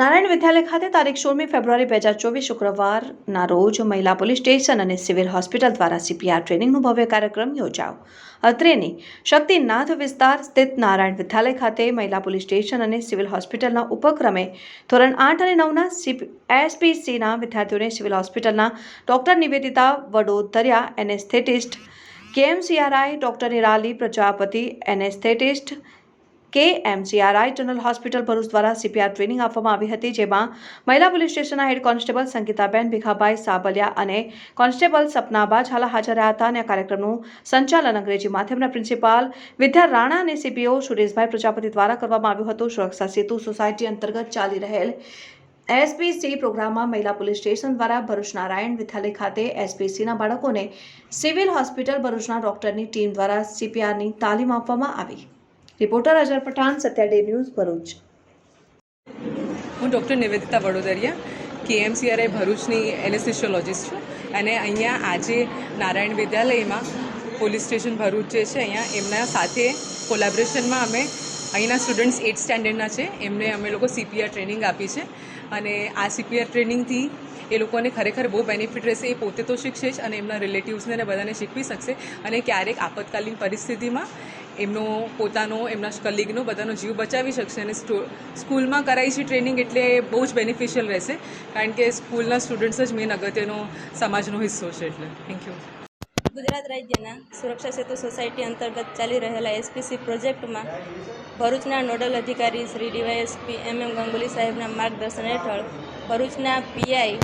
નારાયણ વિદ્યાલય ખાતે તારીખ સોળમી ફેબ્રુઆરી બે હજાર ચોવીસ શુક્રવારના રોજ મહિલા પોલીસ સ્ટેશન અને સિવિલ હોસ્પિટલ દ્વારા સીપીઆર ટ્રેનિંગનો ભવ્ય કાર્યક્રમ યોજાયો. અત્રેની શક્તિનાથ વિસ્તાર સ્થિત નારાયણ વિદ્યાલય ખાતે મહિલા પોલીસ સ્ટેશન અને સિવિલ હોસ્પિટલના ઉપક્રમે ધોરણ આઠ અને નવના એસપીસીના વિદ્યાર્થીઓને સિવિલ હોસ્પિટલના doctor Nivedita Vadodariya anaesthetist KMCRI doctor Nirali Prajapati anaesthetist K MCRI general hospital Bharuch દ્વારા સીપીઆર ટ્રેનિંગ આપવામાં આવી હતી, જેમાં મહિલા પોલીસ સ્ટેશનના હેડ કોન્સ્ટેબલ સંગીતાબેન, ભીખાભાઈ સાબલિયા અને કોન્સ્ટેબલ સપનાબા ઝાલા હાજર રહ્યા હતા અને આ કાર્યક્રમનું સંચાલન અંગ્રેજી માધ્યમના પ્રિન્સિપાલ વિદ્યા રાણા અને સીપીઓ સુરેશભાઈ પ્રજાપતિ દ્વારા કરવામાં આવ્યું હતું. સુરક્ષા સેતુ સોસાયટી અંતર્ગત ચાલી રહેલ એસપીસી પ્રોગ્રામમાં મહિલા પોલીસ સ્ટેશન દ્વારા ભરૂચ નારાયણ વિદ્યાલય ખાતે એસપીસીના બાળકોને સિવિલ હોસ્પિટલ ભરૂચના ડોક્ટરની ટીમ દ્વારા સીપીઆરની તાલીમ આપવામાં આવી. Reporter Azar Pathan Satya day news Bharuch. હું ડૉક્ટર નિવેદિતા વડોદરિયા, કેએમસીઆરઆઈ ભરૂચની એનેસ્થેશિયોલોજિસ્ટ છું. અને અહીંયા આજે નારાયણ વિદ્યાલયમાં પોલીસ સ્ટેશન ભરૂચ જે છે, અહીંયા એમના સાથે કોલેબરેશનમાં અમે અહીંના સ્ટુડન્ટ્સ એટ સ્ટેન્ડર્ડના છે. એમને અમે લોકો સીપીઆર ટ્રેનિંગ આપી છે. અને આ સીપીઆર ટ્રેનિંગથી એ લોકોને ખરેખર બહુ બેનિફિટ રહેશે. એ પોતે તો શીખશે જ અને એમના રિલેટિવ્સને બધાને શીખવી શકશે. અને ક્યારેક આપતકાલીન પરિસ્થિતિમાં એમનો પોતાનો, એમના કલીગનો બધાનો જીવ બચાવી શકશે અને સ્કૂલમાં કરાઈ છે ટ્રેનિંગ એટલે બહુ જ બેનિફિશિયલ રહેશે. કારણ કે સ્કૂલના સ્ટુડન્ટ્સ જ મેન અગત્યનો સમાજનો હિસ્સો છે એટલે. થેન્ક યુ ગુજરાત રાજ્યના સુરક્ષા સેતુ સોસાયટી અંતર્ગત ચાલી રહેલા એસપીસી પ્રોજેક્ટમાં ભરૂચના નોડલ અધિકારી Shri DYSP M M Ganguly સાહેબના માર્ગદર્શન હેઠળ ભરૂચના પીઆઈ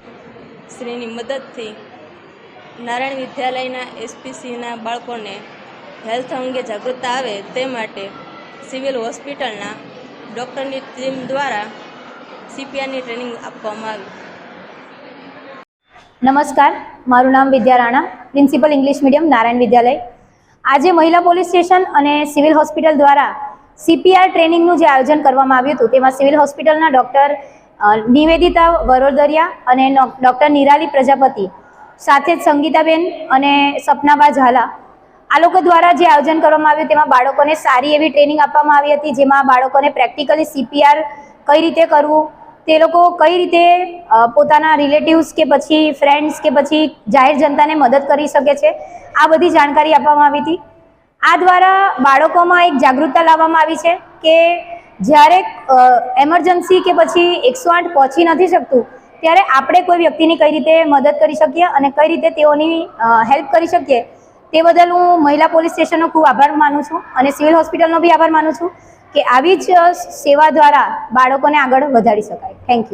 શ્રીની મદદથી નારાયણ વિદ્યાલયના એસપીસીના બાળકોને હેલ્થ અંગે જાગૃતતા આવે તે માટે સિવિલ હોસ્પિટલના ડૉક્ટરની ટીમ દ્વારા સીપીઆરની ટ્રેનિંગ આપવામાં આવી. નમસ્કાર, મારું નામ Vidya Rana principal English medium Narayan Vidyalaya. આજે મહિલા પોલીસ સ્ટેશન અને સિવિલ હોસ્પિટલ દ્વારા સીપીઆર ટ્રેનિંગનું જે આયોજન કરવામાં આવ્યું હતું, તેમાં સિવિલ હોસ્પિટલના ડૉક્ટર નિવેદિતા વરોદરિયા અને ડૉક્ટર નિરાલી પ્રજાપતિ, સાથે જ સંગીતાબેન અને સપનાબા ઝાલા આ લોકો દ્વારા જે આયોજન કરવામાં આવ્યું તેમાં બાળકોને સારી એવી ટ્રેનિંગ આપવામાં આવી હતી, જેમાં બાળકોને પ્રેક્ટિકલી સીપીઆર કઈ રીતે કરવું, તે લોકો કઈ રીતે પોતાના રિલેટિવ્સ કે પછી ફ્રેન્ડ્સ કે પછી જાહેર જનતાને મદદ કરી શકે છે, આ બધી જાણકારી આપવામાં આવી હતી. આ દ્વારા બાળકોમાં એક જાગૃતતા લાવવામાં આવી છે કે જ્યારે એમરજન્સી કે પછી એકસો આઠ પહોંચી નથી શકતું, ત્યારે આપણે કોઈ વ્યક્તિની કઈ રીતે મદદ કરી શકીએ અને કઈ રીતે તેઓની હેલ્પ કરી શકીએ તે બદલ હું મહિલા પોલીસ સ્ટેશનનો ખૂબ આભાર માનું છું અને સિવિલ હોસ્પિટલનો બી આભાર માનું છું કે આવી જ સેવા દ્વારા બાળકોને આગળ વધારી શકાય. Thank you